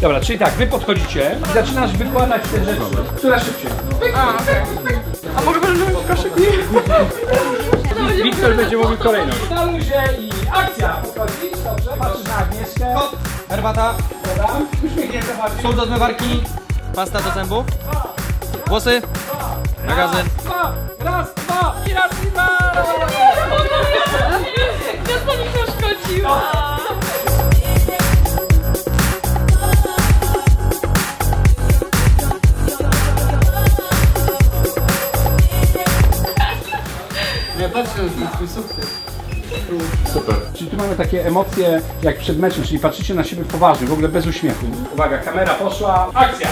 Dobra, czyli tak, wy podchodzicie i zaczynasz wykładać te rzeczy. Która szybciej? A może będę tylko szybciej? Wiktor będzie mówił kolejną. Na luzie i akcja! Podchodzisz, dobrze, patrzysz na Agnieszkę. Herbata, Dobra, bardziej. sól do zmywarki, pasta do zębów, włosy, magazyn. Raz, dwa i Super. Czyli tu mamy takie emocje jak przed meczem, czyli patrzycie na siebie poważnie, w ogóle bez uśmiechu. Uwaga, kamera poszła, akcja!